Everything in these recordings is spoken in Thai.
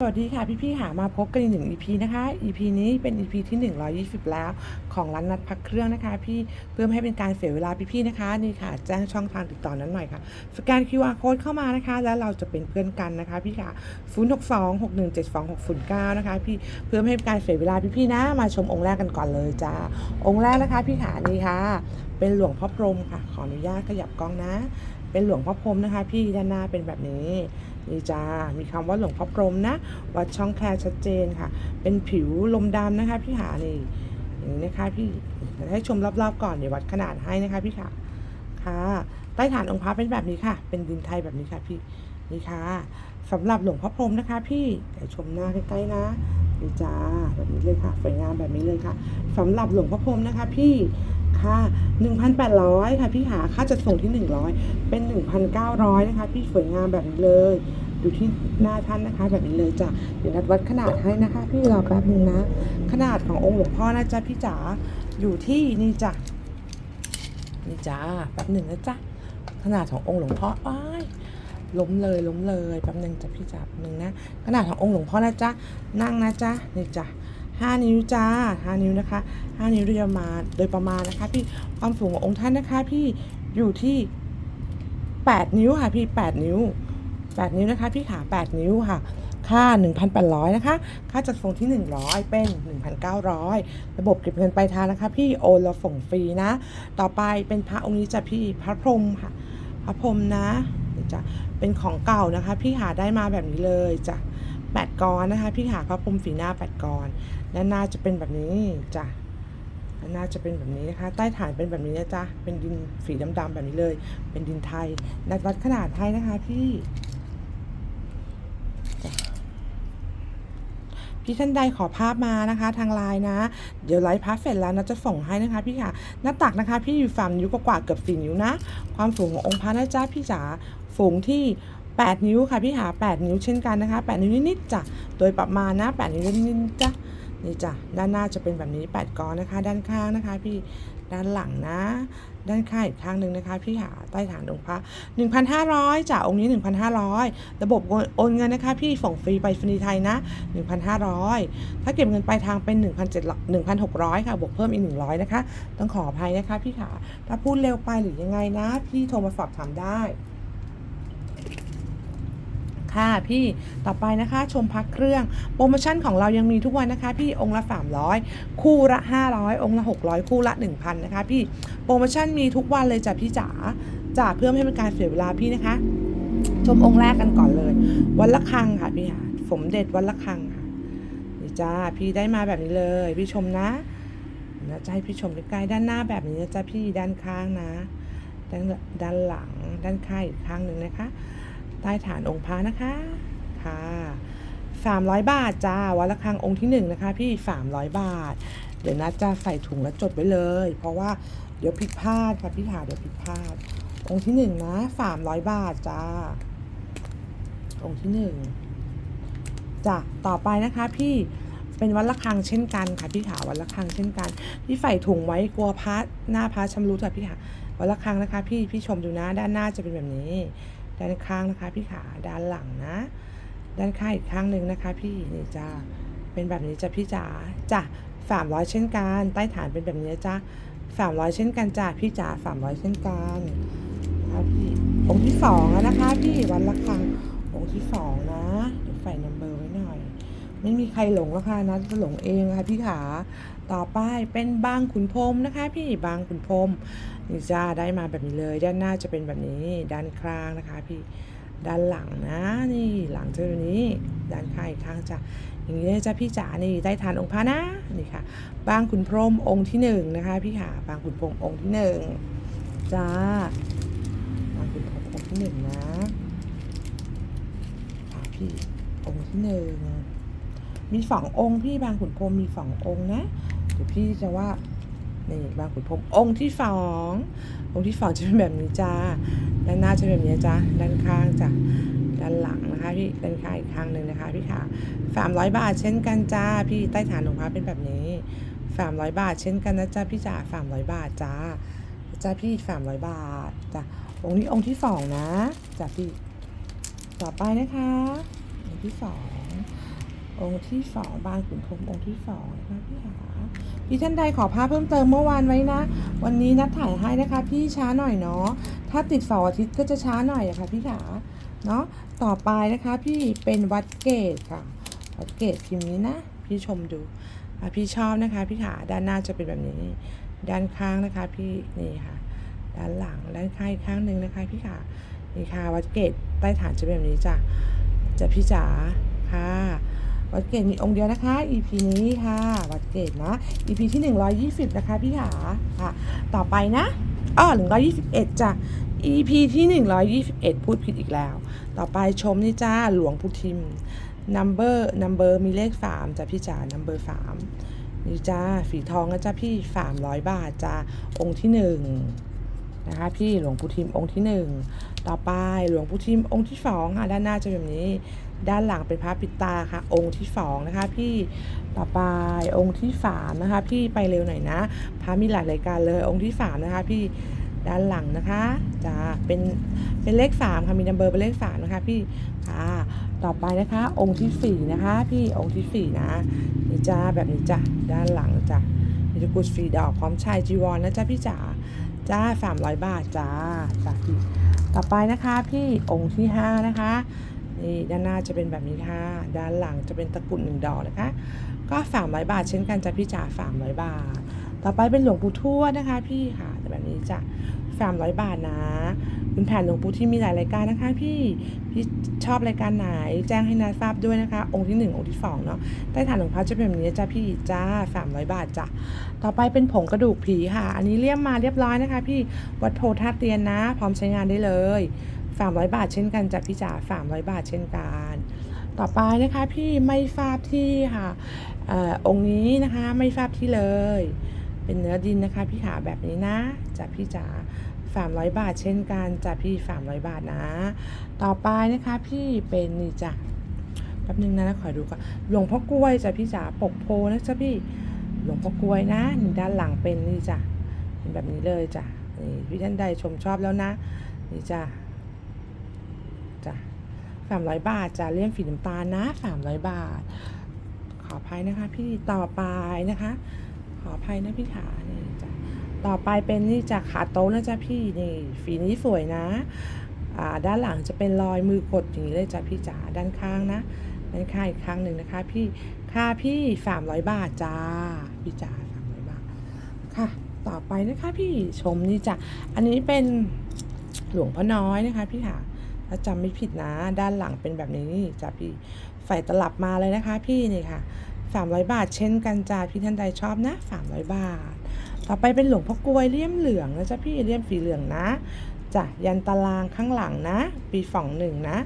สวัสดีค่ะ พี่ๆค่ะมาพบกันอีกหนึ่ง EP นะคะ EP นี้เป็น EP ที่ 120 แล้ว ของร้านนัดพักเครื่องนะคะ พี่เพื่อไม่ให้เป็นการเสียเวลาพี่ๆนะคะนี่ค่ะ แจ้งช่องทางติดต่อนั้นหน่อยค่ะ สแกน QR code เข้ามานะคะ แล้วเราจะเป็นเพื่อนกันนะคะ พี่ค่ะ 062 617 2609 นะคะ พี่เพื่อไม่ให้เป็นการเสียเวลาพี่ๆนะ มาชมองค์แรกกันก่อนเลยจ้าองค์แรกนะคะ พี่ค่ะนี่ค่ะ เป็นหลวงพ่อพรมค่ะ ขออนุญาตขยับกล้องนะ เป็นหลวงพ่อพรมนะคะ พี่ด้านหน้าเป็นแบบนี้ นี่จ้า มีคำว่าหลวงพ่อพรหมนะ วัดช่องแคชัดเจนค่ะ เป็นผิวลมดำนะคะพี่หานี่อย่างนี้นะคะพี่ให้ชมรอบๆก่อนเดี๋ยววัดขนาดให้นะคะพี่ค่ะค่ะใต้ฐานองค์พระเป็นแบบนี้ค่ะ เป็นดินไทยแบบนี้ค่ะพี่นี่ค่ะสำหรับหลวงพ่อพรหมนะคะ พี่เดี๋ยวชมหน้าใกล้ๆนะนี่จ้าแบบนี้เลยค่ะสวยงามแบบนี้เลยค่ะสำหรับหลวงพ่อพรหมนะคะ พี่ ค่ะ1,800 ค่ะพี่หาค่าจัดส่งที่ 100 เป็น 1,900 นะคะ พี่สวยงามแบบนี้เลยอยู่ที่หน้าท่านนะคะ แบบนี้เลยจ้ะเดี๋ยวนัดวัดขนาดให้นะคะ พี่รอแป๊บนึงนะ ขนาดขององค์หลวงพ่อนะจ๊ะพี่จ๋าอยู่ที่นี่จ้ะนี่จ้าแป๊บหนึ่งนะจ๊ะขนาดขององค์หลวงพ่ออ้ายล้มเลยล้มเลยแป๊บหนึ่งจ้ะพี่จ๋าหนึ่งนะขนาดขององค์หลวงพ่อนะจ๊ะนั่งนะจ๊ะนี่จ้ะ ห้านิ้วจ้าห้านิ้วนะคะห้านิ้วโดยประมาณโดยประมาณนะคะ พี่ความสูงขององค์ท่านนะคะพี่อยู่ที่แปดนิ้วค่ะพี่แปดนิ้ว 8 นิ้วนะคะ พี่ขา8นิ้วค่ะ ค่า 1,800 นะคะ ค่าจัดส่งที่ 100 เป็น 1,900 ระบบเก็บเงินปลายทางนะคะ พี่โอนเราส่งฟรีนะ ต่อไปเป็นพระองค์นี้จะพี่พระพรหมค่ะ พระพรหมนะจะเป็นของเก่านะคะ พี่หาได้มาแบบนี้เลยจ้ะ8กรนะคะ พี่หาพระพรหมฝีหน้า8กร ด้านหน้าจะเป็นแบบนี้จ้ะด้านหน้าจะเป็นแบบนี้นะคะ ใต้ฐานเป็นแบบนี้นะจ๊ะเป็นดินสีดำๆแบบนี้เลย เป็นดินไทยนัดวัดขนาดให้นะคะพี่พี่ท่านใดขอภาพมานะคะ ทางไลน์นะ เดี๋ยวไลฟ์พาเสร็จแล้วนะจะส่งให้นะคะพี่ค่ะ หน้าตักนะคะ พี่อยู่ฝั่งนิ้วกว่าเกือบสี่นิ้วนะ ความสูงขององค์พระนะจ๊ะพี่จ๋าสูงที่ 8 นิ้วค่ะพี่หา 8 นิ้วเช่นกันนะคะ 8 นิ้วนิดๆจ้ะโดยประมาณนะ 8 นิ้วนิดๆจ้ะ นี่จ้ะด้านหน้าจะเป็นแบบนี้ 8ก้อนนะคะ ด้านข้างนะคะ พี่ด้านหลังนะ ด้านข้างอีกข้างหนึ่งนะคะ พี่หาใต้ฐานองค์พระ1,500จ้ะองค์นี้ 1,500 ระบบโอนเงินนะคะ พี่ส่งฟรีไปฟรีไทยนะ 1,500 ถ้าเก็บเงินปลายทางเป็น1,700 1,600 ค่ะบวกเพิ่มอีก 100 นะคะ ต้องขออภัยนะคะ พี่ขาถ้าพูดเร็วไปหรือยังไงนะ พี่โทรมาสอบถามได้ ค่ะพี่ต่อไปนะคะชมพักเครื่อง โปรโมชั่นของเรายังมีทุกวันนะคะพี่องค์ละ 300 คู่ละ 500 องค์ละ 600 คู่ละ 1,000 นะคะพี่โปรโมชั่นมีทุกวันเลยจ้ะพี่จ๋าจ๋าเพื่อไม่ให้เป็นการเสียเวลาพี่นะคะ ชมองค์แรกกันก่อนเลย วันละคังค่ะพี่ค่ะสมเด็จวันละคังค่ะนี่จ้าพี่ได้มาแบบนี้เลย พี่ชมนะนะจะให้พี่ชมใกล้ๆด้านหน้าแบบนี้นะจ๊ะพี่ด้านข้างนะด้านด้านหลังด้านข้างอีกข้างหนึ่งนะคะ ใต้ฐานองค์พระนะคะค่ะ300บาทจ้าวัดละฆังองค์ที่หนึ่งนะคะ พี่300บาท เดี๋ยวนะจะใส่ถุงแล้วจดไว้เลย เพราะว่าเดี๋ยวผิดพลาดค่ะพี่หาเดี๋ยวผิดพลาด องค์ที่หนึ่งนะ300บาทจ้า องค์ที่หนึ่งจ้ะต่อไปนะคะพี่เป็นวัดละฆังเช่นกันค่ะพี่ขาวัดละฆังเช่นกันพี่ใส่ถุงไว้กลัวพระหน้าพระชำรุดค่ะพี่ขาวัดละฆังนะคะ พี่พี่ชมดูนะด้านหน้าจะเป็นแบบนี้ ด้านข้างนะคะพี่ขาด้านหลังนะ ด้านข้างอีกข้างหนึ่งนะคะพี่นี่จ้าเป็นแบบนี้จ้ะพี่จ๋าจ้ะสามร้อยเช่นกัน ใต้ฐานเป็นแบบนี้จ้ะสามร้อยเช่นกันจ้ะพี่จ๋าสามร้อยเช่นกันนะคะพี่องค์ที่สองนะคะพี่วันละครั้งองค์ที่สองนะเดี๋ยวใส่นัมเบอร์ไว้หน่อย ไม่มีใครหลงแล้วค่ะนะจะหลงเองค่ะพี่ขาต่อไปเป็นบางขุนพรมนะคะ พี่บางขุนพรมนี่จ้าได้มาแบบนี้เลย ด้านหน้าจะเป็นแบบนี้ด้านข้างนะคะ พี่ด้านหลังนะนี่หลังจะเป็นแบบนี้ด้านข้างอีกข้างจ้ะอย่างนี้เลยจ้ะพี่จ๋านี่ได้ทานองค์พระนะนี่ค่ะ บางขุนพรมองค์ที่หนึ่งนะคะ พี่ขาบางขุนพรมองค์ที่หนึ่งจ้าบางขุนพรมองค์ที่หนึ่งนะค่ะพี่องค์ที่หนึ่ง มีสององค์พี่บางขุนพรมมีสององค์นะเดี๋ยวพี่จะว่านี่บางขุนพรมองค์ที่สององค์ที่สองจะเป็นแบบนี้จ้าด้านหน้าจะเป็นแบบนี้จ้าด้านข้างจ้ะด้านหลังนะคะพี่ด้านข้างอีกข้างหนึ่งนะคะพี่ค่ะสามร้อยบาทเช่นกันจ้าพี่ใต้ฐานองค์พระเป็นแบบนี้สามร้อยบาท เช่นกันนะจ้าพี่จ๋าสามร้อยบาทจ้าจ้าพี่สามร้อยบาทจ้ะองค์นี้องค์ที่สองนะจ้าพี่ต่อไปนะคะองค์ที่สอง องค์ที่สองบางขุนพรมองค์ที่สองนะคะพี่ขาพี่ท่านใดขอภาพเพิ่มเติมเมื่อวานไว้นะ วันนี้นัดถ่ายให้นะคะพี่ช้าหน่อยเนาะถ้าติดเสาร์อาทิตย์ก็จะช้าหน่อยอะค่ะพี่ขาเนาะต่อไปนะคะพี่เป็นวัดเกตค่ะ วัดเกตพิมพ์นี้นะ พี่ชมดูพี่ชอบนะคะพี่ขาด้านหน้าจะเป็นแบบนี้ ด้านข้างนะคะ พี่นี่ค่ะ ด้านหลังด้านข้างอีกข้างหนึ่งนะคะ พี่ขานี่ค่ะวัดเกตใต้ฐานจะเป็นแบบนี้จ้ะจะพี่จ๋าค่ะ วัดเกตมีองค์เดียวนะคะ EP นี้ค่ะ วัดเกตนะ EP ที่ 120 นะคะพี่ขาค่ะ ต่อไปนะอ้อ121จ้ะ EP ที่ 121 พูดผิดอีกแล้ว ต่อไปชมนี่จ้าหลวงพุทิม number number มีเลข 3จ้ะพี่จ๋า number 3นี่จ้า ฝีทองนะจ้าพี่ 300 บาทจ้าองค์ที่ 1 นะคะพี่หลวงพุทิมองค์ที่ 1 ต่อไปหลวงพุทิมองค์ที่2ค่ะด้านหน้าจะแบบนี้ ด้านหลังเป็นพระปิดตาค่ะ องค์ที่สองนะคะพี่ต่อไปองค์ที่สามนะคะพี่ไปเร็วหน่อยนะพระมีหลายรายการเลยองค์ที่สามนะคะพี่ด้านหลังนะคะจะเป็นเป็นเลขสามค่ะมีนัมเบอร์เป็นเลขสามนะคะพี่ค่ะต่อไปนะคะองค์ที่สี่นะคะพี่องค์ที่สี่นะนี่จ้าแบบนี้จ้ะด้านหลังจ้ะมีตะกุดสีดอกพร้อมชายจีวรนะจ้าพี่จ๋า จ้าสามร้อยบาทจ้าจ้าพี่ต่อไปนะคะพี่องค์ที่ห้านะคะนี่ด้านหน้าจะเป็นแบบนี้ค่ะ ด้านหลังจะเป็นตะกรุดหนึ่งดอกนะคะ ก็ 300 บาทเช่นกันจ้ะพี่จ๋า300 บาท ต่อไปเป็นหลวงปู่ทวดนะคะ พี่ค่ะแบบนี้จ้ะ 300 บาทนะเป็นแผ่นหลวงปู่ที่มีหลายรายการนะคะพี่พี่ชอบรายการไหน แจ้งให้นาทราบด้วยนะคะ องค์ที่ 1 องค์ที่ 2 เนาะใต้ฐานหลวงพ่อจะเป็นแบบนี้จ้ะพี่จ้า 300 บาทจ้ะต่อไปเป็นผงกระดูกผีค่ะ อันนี้เลี่ยมมาเรียบร้อยนะคะ พี่วัดโพธาตุเตียนนะ พร้อมใช้งานได้เลย 300 บาทเช่นกันจากพี่จ๋า300 บาทเช่นกันต่อไปนะคะพี่ไม่ทราบที่ค่ะอองค์นี้นะคะไม่ทราบที่เลย เป็นเนื้อดินนะคะพี่ขาแบบนี้นะจากพี่จ๋า 300 บาท เช่นกันจากพี่ 300 บาทนะ ต่อไปนะคะพี่เป็นนี่จ้ะแป๊บนึงนะขอดูก่อนหลวงพ่อกล้วยจ้ะพี่จ๋าปกโพนะจ๊ะพี่หลวงพ่อกล้วยนะนี่ด้านหลังเป็นนี่จ้ะเป็นแบบนี้เลยจ้ะนี่พี่ท่านใดชมชอบแล้วนะนี่จ้ะจ้ะสามร้อยบาทจะเลี่ยมฝีน้ำตาลนะสามร้อยบาท ขออภัยนะคะ พี่ต่อไปนะคะ ขออภัยนะพี่ขานี่จ้ะ ต่อไปเป็นนี่จากขาโต๊ะนะจ๊ะพี่นี่ฝีนี้สวยนะอ่าด้านหลังจะเป็นรอยมือกดอย่างนี้เลยจ้ะพี่จ๋าด้านข้างนะด้านข้างอีกข้งหนึ่งนะคะ พี่ค่าพี่สามร้อยบาทจ้าพี่จ๋าสามร้อยบาทค่ะ ต่อไปนะคะพี่ชมนี่จ้ะอันนี้เป็นหลวงพ่อน้อยนะคะ พี่ค่ะถ้าจำไม่ผิดนะ ด้านหลังเป็นแบบนี้จ้ะพี่ใส่ตลับมาเลยนะคะ พี่นี่ค่ะ300บาทเช่นกันจ้าพี่ท่านใดชอบนะ300บาท ต่อไปเป็นหลวงพ่อกลวยเลี่ยมเหลืองนะจ๊ะพี่เลี่ยมสีเหลืองนะจ้ะยันตารางข้างหลังนะ ปีฝ่องหนึ่งนะ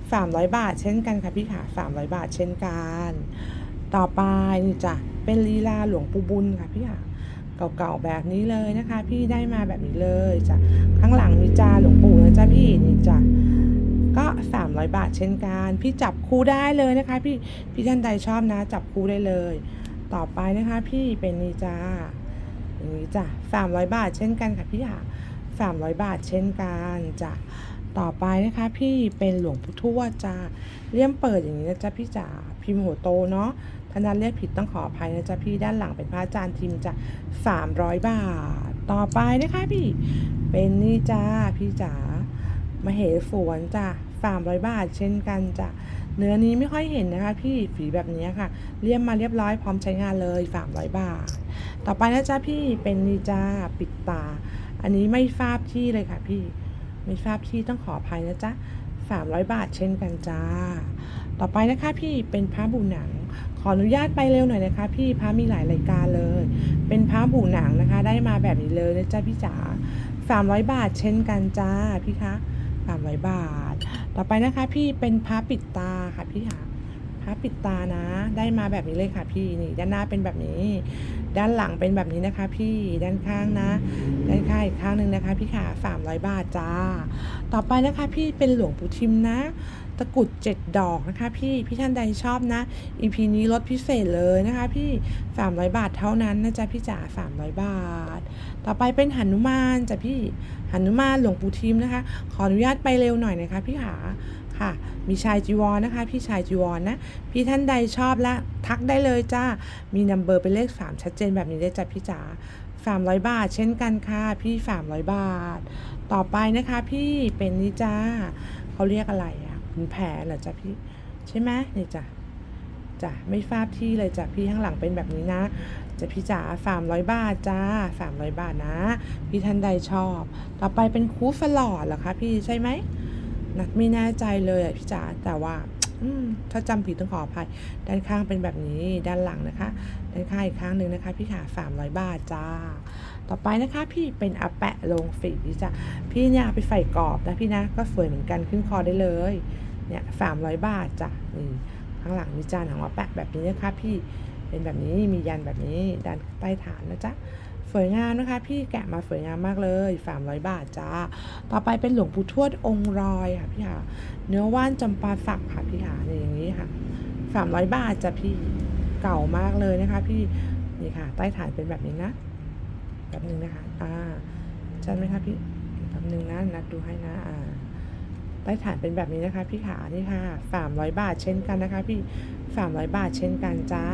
300บาทเช่นกันค่ะพี่ค่ะ300บาทเช่นกัน ต่อไปนี่จ้ะเป็นลีลาหลวงปู่บุญค่ะพี่ค่ะเก่าๆแบบนี้เลยนะคะ พี่ได้มาแบบนี้เลยจ้ะข้างหลังมีจาหลวงปู่นะจ๊ะพี่นี่จ้ะก็ 300 บาทเช่นกัน พี่จับคู่ได้เลยนะคะ พี่พี่ท่านใดชอบนะ จับคู่ได้เลย ต่อไปนะคะ พี่เป็นนี่จ้า นี้จ้ะ300 บาทเช่นกันค่ะพี่ค่ะ300 บาทเช่นกันจ้ะต่อไปนะคะ พี่เป็นหลวงปู่ทวดจ้าเลี่ยมเปิดอย่างนี้นะจ๊ะพี่จ๋าพิมพ์หัวโตเนาะถ้านั้นเรียกผิดต้องขออภัยนะจ๊ะพี่ด้านหลังเป็นพระอาจารย์ทิมจ้ะ300 บาท ต่อไปนะคะพี่เป็นนี่จ้าพี่จ๋ามาเหสวนจ้ะสามร้อยบาทเช่นกันจ้ะ เนื้อนี้ไม่ค่อยเห็นนะคะพี่ฝีแบบนี้ค่ะเลี่ยมมาเรียบร้อยพร้อมใช้งานเลยสามร้อยบาท ต่อไปนะจ๊ะพี่เป็นนี่จ้าปิดตา อันนี้ไม่ทราบที่เลยค่ะพี่ ไม่ทราบที่ต้องขออภัยนะจ๊ะสามร้อยบาทเช่นกันจ้า ต่อไปนะคะพี่เป็นพระบูหนัง ขออนุญาตไปเร็วหน่อยนะคะ พี่พระมีหลายรายการเลย เป็นพระบูหนังนะคะ ได้มาแบบนี้เลยนะจ๊ะพี่จ๋าสามร้อยบาทเช่นกันจ้าพี่คะสามร้อยบาท ต่อไปนะคะพี่เป็นพระปิดตา ค่ะพี่ค่ะพระปิดตานะ ได้มาแบบนี้เลยค่ะพี่นี่ ด้านหน้าเป็นแบบนี้ ด้านหลังเป็นแบบนี้นะคะ พี่ด้านข้างนะ ด้านข้างอีกข้างหนึ่งนะคะ พี่ค่ะสามร้อยบาทจ้า ต่อไปนะคะ พี่เป็นหลวงปู่ทิมนะตะกรุดเจ็ดดอกนะคะ พี่พี่ท่านใดชอบนะ EP นี้ลดพิเศษเลยนะคะ พี่สามร้อยบาทเท่านั้นนะจ๊ะพี่จ๋าสามร้อยบาท ต่อไปเป็นหนุมานจ้ะพี่หนุมานหลวงปู่ทิมนะคะ ขออนุญาตไปเร็วหน่อยนะคะ พี่ขา ค่ะ มีชายจีวรนะคะ พี่ชายจีวรนะ พี่ท่านใดชอบและทักได้เลยจ้า มีนัมเบอร์เป็นเลข 3 ชัดเจนแบบนี้ได้จ้ะพี่จ๋า300บาท เช่นกันค่ะ พี่300บาท ต่อไปนะคะพี่เป็นนี่จ้าเขาเรียกอะไรอะคุณแผลเหรอจ้ะพี่ ใช่ไหมนี่จ้ะจ้ะไม่ฟาดที่เลยจ้ะพี่ข้างหลังเป็นแบบนี้นะจะพี่จ๋า300บาทจ้า300บาทนะ พี่ท่านใดชอบ ต่อไปเป็นคูฟลอดเหรอคะพี่ใช่ไหม นัดไม่แน่ใจเลยอะพี่จ๋าแต่ว่าถ้าจำผิดต้องขออภัย ด้านข้างเป็นแบบนี้ด้านหลังนะคะ ด้านข้างอีกข้างหนึ่งนะคะพี่ขา300 บาทจ้า ต่อไปนะคะพี่เป็นอาแปะลงฝีพี่จ้ะพี่เนี่ยไปใส่กรอบนะพี่นะก็สวยเหมือนกันขึ้นคอได้เลยเนี่ย300บาทจ้ะนี่ข้างหลังมีจานของอาแปะแบบนี้นะคะพี่เป็นแบบนี้มียันแบบนี้ด้านใต้ฐานนะจ๊ะ สวยงามนะคะ พี่แกะมาสวยงามมากเลย 300 บาทจ้า ต่อไปเป็นหลวงปู่ทวดองค์รอยค่ะพี่ค่ะเนื้อว่านจำปาสักค่ะพี่ค่ะนี่อย่างนี้ค่ะสามร้อยบาทจ้ะพี่เก่ามากเลยนะคะ พี่นี่ค่ะ ใต้ฐานเป็นแบบนี้นะแบบนึงนะคะอ่าชัดไหมคะพี่แป๊บนึงนะนัดดูให้นะอ่าใต้ฐานเป็นแบบนี้นะคะ พี่ขานี่ค่ะสามร้อยบาทเช่นกันนะคะ พี่สามร้อยบาทเช่นกันจ้า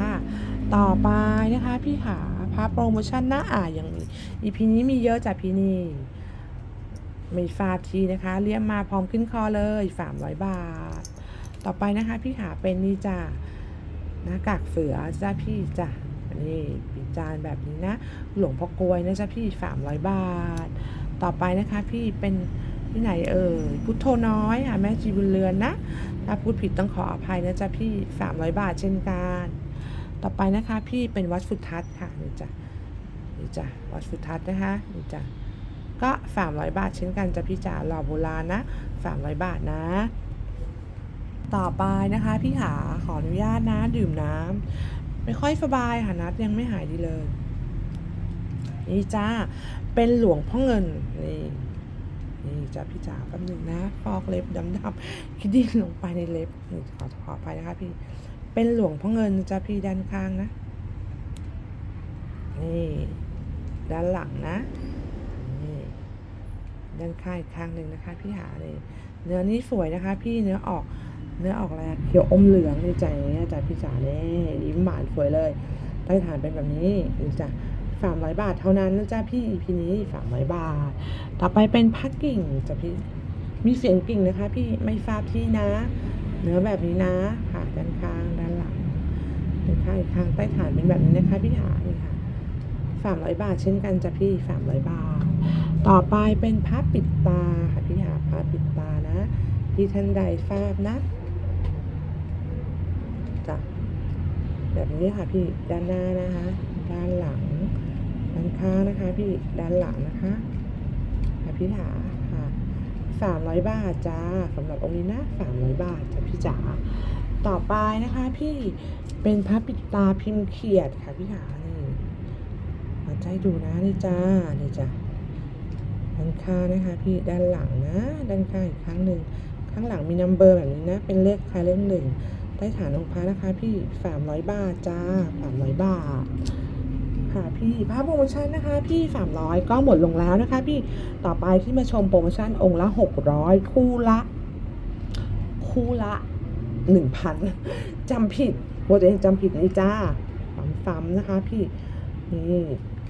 ต่อไปนะคะ พี่ขา พาโปรโมชั่นหน้าอ่ายังมีอีพีนี้มีเยอะจ้ะพี่นี่มีฟาทีนะคะเรียมมาพร้อมขึ้นคอเลย300บาท ต่อไปนะคะพี่ขาเป็นนี่จ้ะหน้ากากเสือจ้าพี่จ้ะนี่ปีจานแบบนี้นะ หลวงพ่อกลวยนะจ้าพี่300บาท ต่อไปนะคะพี่เป็นที่ไหนเอ่ยพุทโธน้อยค่ะแม่จีบุญเรือนนะ ถ้าพูดผิดต้องขออภัยนะจ๊ะพี่300บาทเช่นกัน ต่อไปนะคะพี่เป็นวัดสุทัศน์ค่ะนี่จ้ะนี่จ้ะวัดสุทัศน์นะคะนี่จ้ะก็300บาทเช่นกันจะพี่จ๋าหล่อโบราณนะ300บาทนะ ต่อไปนะคะพี่หาขออนุญาตนะดื่มน้ำไม่ค่อยสบายค่ะนัดยังไม่หายดีเลย นี่จ้าเป็นหลวงพ่อเงินนี่นี่จ้าพี่จ๋าแป๊บหนึงนะฟอกเล็บดำๆคิดดิ้นลงไปในเล็บขอขอไปนะคะพี่ เป็นหลวงพ่อเงินจ้าพี่ด้านข้างนะ นี่ด้านหลังนะ นี่ด้านข้างอีกข้างหนึ่งนะคะ พี่หาเลยเนื้อนี่สวยนะคะ พี่เนื้อออกเนื้อออกอะไรเขียวอมเหลืองนี่จ้ะอย่างเงี้ยจ้ะพี่จ๋าเนี่ยยิ้มหวานสวยเลยใต้ฐานเป็นแบบนี้นี่จ้ะสามร้อยบาทเท่านั้นนะจ๊ะพี่พีนี้สามร้อยบาท ต่อไปเป็นพักกิ่งจ้ะพี่มีเสียงกิ่งนะคะ พี่ไม่ทราบที่นะ เนื้อแบบนี้นะค่ะด้านข้าง ด้านข้างอีกข้างใต้ฐานเป็นแบบนี้นะคะพี่หานี่ค่ะสามร้อยบาทเช่นกันจ้ะพี่สามร้อยบาท ต่อไปเป็นผ้าปิดตาค่ะพี่หาผ้าปิดตานะที่ท่านใดทราบนะจ้ะแบบนี้ค่ะพี่ด้านหน้านะคะ ด้านหลังด้านข้างนะคะ พี่ด้านหลังนะคะค่ะพี่หาค่ะสามร้อยบาทจ้าสำหรับองค์นี้นะสามร้อยบาทจ้ะพี่จ๋าต่อไปนะคะพี่ เป็นผ้าปิดตาพิมพ์เขียดค่ะพี่หานี่มาใจดูนะนี่จ้านี่จ้ะด้านข้างนะคะ พี่ด้านหลังนะ ด้านข้างอีกครั้งหนึ่งข้างหลังมีนัมเบอร์แบบนี้นะ เป็นเลขคล้ายเลขหนึ่งใต้ฐานองค์พระนะคะ พี่สามร้อยบาทจ้าสามร้อยบาทค่ะพี่ภาพโปรโมชั่นนะคะ พี่สามร้อยก็หมดลงแล้วนะคะ พี่ต่อไปที่มาชมโปรโมชั่นองค์ละหกร้อยคู่ละ คู่ละหนึ่งพันจำผิด โปรตัวเองจำผิดนี่จ้าซ้ำๆนะคะ พี่นี่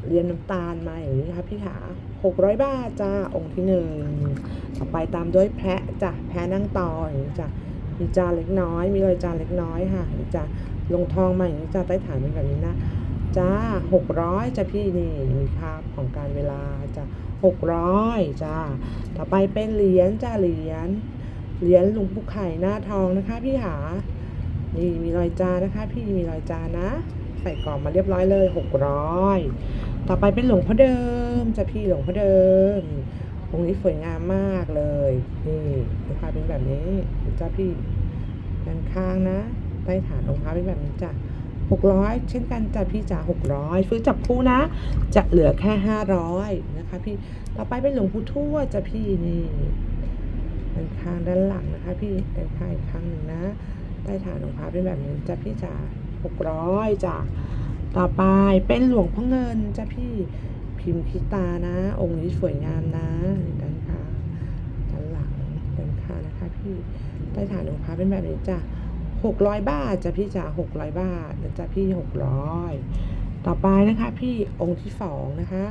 เรียนน้ำตาลมาอย่างนี้ค่ะพี่ขาหกร้อยบาทจ้าองค์ที่หนึ่งต่อไปตามด้วยแพะจ้ะแพะนั่งต่ออย่างนี้จ้ะมีจานเล็กน้อย มีรอยจานเล็กน้อยค่ะนี่จ้ะลงทองมาอย่างนี้จ้ะใต้ฐานเป็นแบบนี้นะจ้าหกร้อยจ้ะพี่นี่มีภาพของการเวลาจ้ะหกร้อยจ้าต่อไปเป็นเหรียญจ้าเหรียญเหรียญหลวงปู่ไข่หน้าทองนะคะพี่หา นี่มีรอยจานนะคะ พี่มีรอยจานนะ ใส่กล่องมาเรียบร้อยเลยหกร้อยต่อไปเป็นหลวงพ่อเดิมจะพี่หลวงพ่อเดิมองค์นี้สวยงามมากเลยนี่นะคะเป็นแบบนี้จ้าพี่ด้านข้างนะใต้ฐานองค์พระเป็นแบบนี้จ้ะหกร้อยเช่นกันจ้ะพี่จ๋าหกร้อยซื้อจับคู่นะ จะเหลือแค่ห้าร้อยนะคะ พี่ต่อไปเป็นหลวงปู่ทวดจ้ะพี่นี่ด้านข้างด้านหลังนะคะ พี่ด้านข้างอีกครั้งหนึ่งนะ ใต้ฐานองค์พระเป็นแบบนี้จ้ะพี่จ๋าหกร้อยจ้ะต่อไปเป็นหลวงพ่อเงินจ้ะพี่พิมพ์คิตานะ องค์นี้สวยงามนะด้านข้างด้านหลังด้านข้างนะคะพี่ใต้ฐานองค์พระเป็นแบบนี้จ้ะหกร้อยบาทจ้ะพี่จ๋าหกร้อยบาทนะจ๊ะพี่หกร้อยต่อไปนะคะพี่องค์ที่สองนะคะ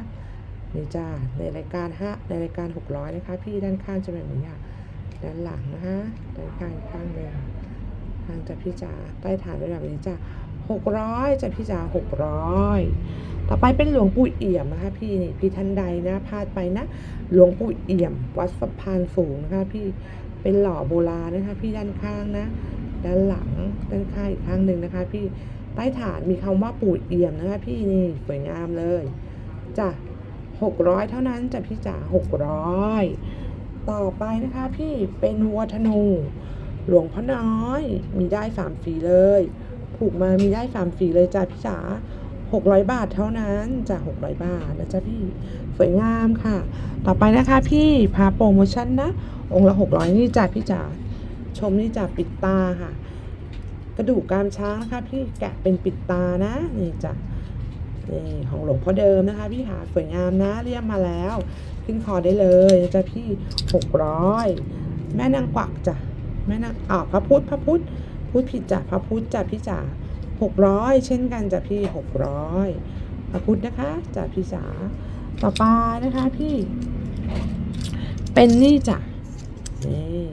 นี่จ้ะในรายการฮะในรายการหกร้อยนะคะ พี่ด้านข้างจะแบบนี้ค่ะด้านหลังนะคะด้านข้างข้างหนึ่ง ข้างจะพี่จ๋าใต้ฐานเป็นแบบนี้จ้ะหกร้อยจะพี่จ๋าหกร้อยต่อไปเป็นหลวงปู่เอี่ยมนะคะพี่นี่พี่ท่านใดนะพลาดไปนะหลวงปู่เอี่ยม วัดสะพานสูงนะคะพี่เป็นหล่อโบราณนะคะพี่ด้านข้างนะด้านหลังด้านข้างอีกข้างหนึ่งนะคะ พี่ใต้ฐานมีคำว่าปู่เอี่ยมนะคะพี่นี่สวยงามเลยจ้ะหกร้อยเท่านั้นจ้ะพี่จ๋าหกร้อยต่อไปนะคะพี่เป็นวัวธนู หลวงพ่อน้อย มีได้สามฝีเลย ผูกมามีได้สามฝีเลยจ้ะพี่จ๋าหกร้อยบาทเท่านั้นจ้ะหกร้อยบาทนะจ๊ะพี่ สวยงามค่ะ ต่อไปนะคะพี่พาโปรโมชั่นนะ องค์ละหกร้อยนี่จ้ะพี่จ๋า ชมนี่จ้ะปิดตาค่ะ กระดูกกรามช้างนะคะพี่แกะเป็นปิดตานะนี่จ้ะนี่ของหลวงพ่อเดิมนะคะพี่หาสวยงามนะเรียมมาแล้ว ขึ้นคอได้เลยนะจ้ะพี่หกร้อยแม่นางกวักจ้ะ แม่นางอ้าวพระพุทธพระพุทธพูดผิดจ้ะพระพุทธจ้ะพี่จ๋าหกร้อยเช่นกันจ้ะพี่หกร้อยพระพุทธนะคะจ้ะพี่จ๋าต่อไปนะคะพี่ เป็นนี่จ้ะนี่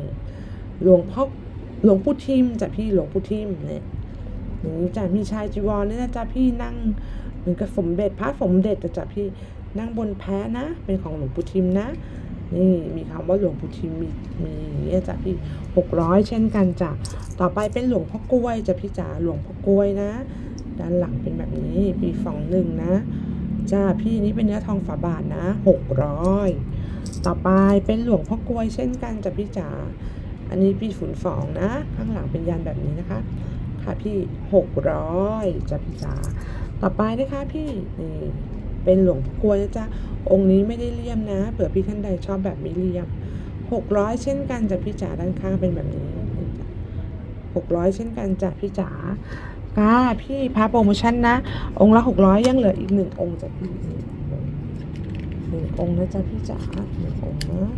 หลวงพ่อหลวงปู่ทิมจ้ะพี่หลวงปู่ทิมเนี่ยหนี่จ้ะมีชายจีวรเนี่ยนะจ้ะพี่นั่งเหมือนกับสมเด็จพระสมเด็จจ้ะพี่นั่งบนแพนะ เป็นของหลวงปู่ทิมนะ นี่มีคำว่าหลวงปู่ทิมมีมีเงี้ยจ้ะพี่หกร้อยเช่นกันจ้ะต่อไปเป็นหลวงพ่อกล้วยจ้ะพี่จ๋าหลวงพ่อกล้วยนะ ด้านหลังเป็นแบบนี้ปีสองหนึ่งนะจ้าพี่นี่เป็นเนื้อทองฝาบาทนะหกร้อยต่อไปเป็นหลวงพ่อกล้วยเช่นกันจ้ะพี่จ๋าอันนี้ปีฝุ่นฟองนะ ข้างหลังเป็นยันแบบนี้นะคะ ค่ะพี่หกร้อยจ้ะพี่จ๋าต่อไปนะคะพี่นี่ เป็นหลวงพ่อกลวยนะจ๊ะองค์นี้ไม่ได้เลี่ยมนะเผื่อพี่ท่านใดชอบแบบไม่เลี่ยมหกร้อยเช่นกันจ้ะพี่จ๋าด้านข้างเป็นแบบนี้หกร้อยเช่นกันจ้ะพี่จ๋าค่ะพี่พาโปรโมชั่นนะ องค์ละหกร้อยยังเหลืออีกหนึ่งองค์จ้ะพี่หนึ่งองค์นะจ๊ะพี่จ๋าหนึ่งองค์นะ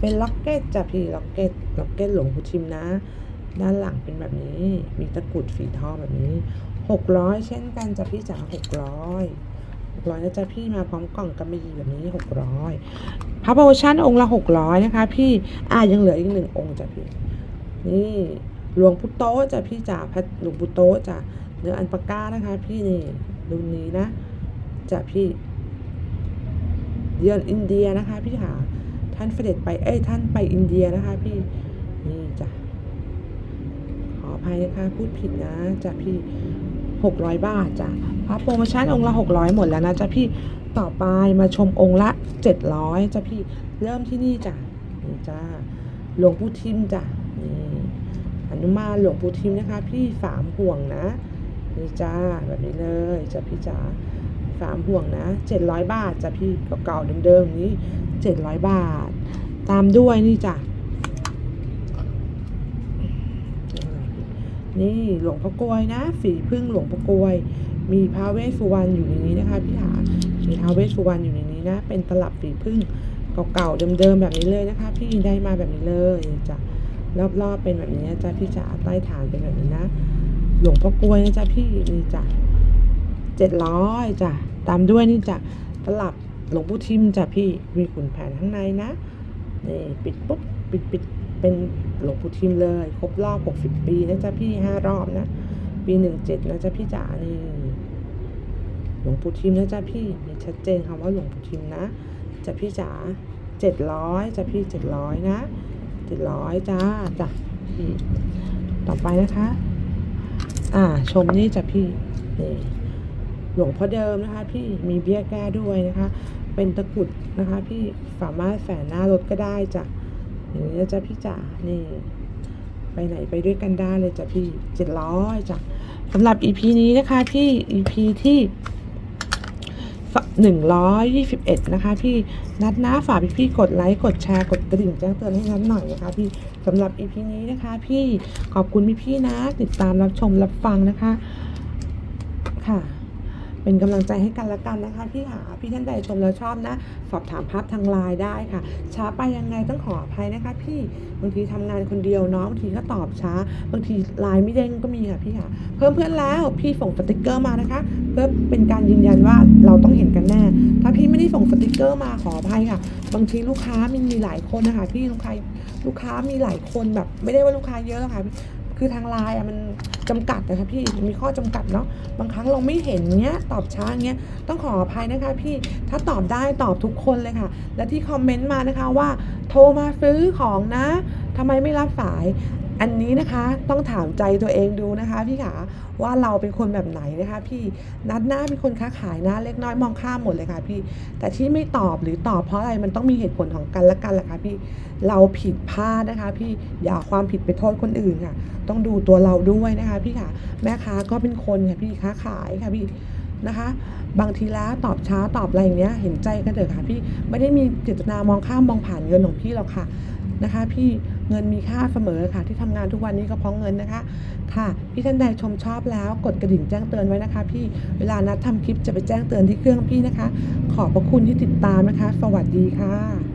เป็นล็อกเก็ตจ้ะพี่ล็อกเก็ตล็อกเก็ตหลวงปู่ทิมนะ ด้านหลังเป็นแบบนี้ มีตะกรุดฝีทองแบบนี้หกร้อยเช่นกันจ้ะพี่จ๋าหก ร้อยนะจ๊ะพี่มาพร้อมกล่องกำมะหยี่แบบนี้หกร้อยพาโปรโมชั่นองค์ละหกร้อยนะคะ พี่อ่ายังเหลืออีกหนึ่งองค์จ้ะพี่นี่หลวงพุโตจ้ะพี่จ๋าพัดหลวงพุโตจ้ะเนื้ออันปาก้านะคะ พี่นี่รุ่นนี้นะจ้ะพี่เยือนอินเดียนะคะ พี่ค่ะท่านเสด็จไปเอ้ยท่านไปอินเดียนะคะ พี่นี่จ้ะขออภัยนะคะพูดผิดนะจ้ะพี่หกร้อยบาทจ้ะ พระโปรโมชั่นองค์ละหกร้อยหมดแล้วนะจ้ะพี่ต่อไปมาชมองค์ละเจ็ดร้อยจ้ะพี่เริ่มที่นี่จ้ะนี่จ้าหลวงปู่ทิมจ้ะนี่อนุมาหลวงปู่ทิมนะคะ พี่สามห่วงนะนี่จ้าแบบนี้เลยจ้ะพี่จ๋าสามห่วงนะเจ็ดร้อยบาทจ้ะพี่เก่าๆเดิมๆนี้เจ็ดร้อยบาท ตามด้วยนี่จ้ะ นี่หลวงพ่อกลวยนะฝีพึ่งหลวงพ่อกลวย มีพระเวสสุวรรณอยู่ในนี้นะคะพี่หามีท้าวเวสสุวรรณอยู่ในนี้นะ เป็นตลับฝีพึ่งเก่าๆเดิมๆแบบนี้เลยนะคะ พี่ได้มาแบบนี้เลยจ้ะรอบๆเป็นแบบนี้นะจ๊ะพี่จ๋าใต้ฐานเป็นแบบนี้นะ หลวงพ่อกลวยนะจ๊ะพี่นี่จ้ะเจ็ดร้อยจ้ะตามด้วยนี่จ้ะตลับหลวงปู่ทิมจ้ะพี่มีขุนแผนข้างในนะนี่ปิดปุ๊บปิดปิดเป็น หลวงปู่ทิมเลย ครบรอบหกสิบปีนะจ๊ะพี่ห้ารอบนะ ปีหนึ่งเจ็ดนะจ๊ะพี่จ๋านี่หลวงปู่ทิมนะจ๊ะพี่มีชัดเจนคำว่าหลวงปู่ทิมนะจ้ะพี่จ๋าเจ็ดร้อยจ้ะพี่เจ็ดร้อยนะเจ็ดร้อยจ้าจ้ะพี่ต่อไปนะคะ อ่า ชมนี่จ้ะพี่นี่หลวงพ่อเดิมนะคะ พี่มีเบี้ยแก้ด้วยนะคะ เป็นตะกุดนะคะ พี่สามารถแฝงหน้ารถก็ได้จ้ะ อย่างนี้จ้ะพี่จ๋านี่ไปไหนไปด้วยกันได้เลยจ้ะพี่เจ็ดร้อยจ้ะสำหรับ EP นี้นะคะพี่ EP ที่หนึ่งร้อยยี่สิบเอ็ดนะคะ พี่นัดนะฝากพี่ๆกดไลค์กดแชร์กดกระดิ่งแจ้งเตือนให้นัดหน่อยนะคะ พี่สำหรับ EP นี้นะคะ พี่ขอบคุณพี่ๆนะ ติดตามรับชมรับฟังนะคะ ค่ะ เป็นกำลังใจให้กันและกันนะคะพี่หาพี่ท่านใดชมแล้วชอบนะ สอบถามภาพทางไลน์ได้ค่ะ ช้าไปยังไงต้องขออภัยนะคะ พี่บางทีทำงานคนเดียวเนาะบางทีก็ตอบช้า บางทีไลน์ไม่เด้งก็มีค่ะพี่ค่ะ เพิ่มเพื่อนแล้วพี่ส่งสติกเกอร์มานะคะ เพื่อเป็นการยืนยันว่าเราต้องเห็นกันแน่ ถ้าพี่ไม่ได้ส่งสติกเกอร์มาขออภัยค่ะ บางทีลูกค้ามีมีหลายคนนะคะพี่ลูกค้าลูกค้ามีหลายคนแบบ ไม่ได้ว่าลูกค้าเยอะหรอกค่ะ คือทางไลน์อะมันจำกัดนะคะพี่มีข้อจำกัดเนาะบางครั้งเราไม่เห็นเงี้ยตอบช้าเงี้ยต้องขออภัยนะคะพี่ถ้าตอบได้ตอบทุกคนเลยค่ะ และที่คอมเมนต์มานะคะว่า โทรมาซื้อของนะทำไมไม่รับสาย อันนี้นะคะต้องถามใจตัวเองดูนะคะพี่ขาว่าเราเป็นคนแบบไหนนะคะพี่นัดหน้าเป็นคนค้าขายนะเล็กน้อยมองข้ามหมดเลยค่ะพี่ แต่ที่ไม่ตอบหรือตอบเพราะอะไรมันต้องมีเหตุผลของกันและกันแหละค่ะพี่เราผิดพลาดนะคะ พี่อย่าความผิดไปโทษคนอื่นค่ะ ต้องดูตัวเราด้วยนะคะพี่ค่ะแม่ค้าก็เป็นคนค่ะพี่ค้าขายค่ะพี่นะคะ บางทีแล้วตอบช้าตอบอะไรอย่างเงี้ยเห็นใจกันเถอะค่ะพี่ไม่ได้มีเจตนามองข้ามมองผ่านเงินของพี่หรอกค่ะนะคะ พี่ เงินมีค่าเสมอค่ะ ที่ทำงานทุกวันนี้ก็เพราะเงินนะคะ ค่ะ พี่ท่านใดชมชอบแล้วกดกระดิ่งแจ้งเตือนไว้นะคะ พี่เวลานัดทำคลิปจะไปแจ้งเตือนที่เครื่องพี่นะคะ ขอบพระคุณที่ติดตามนะคะ สวัสดีค่ะ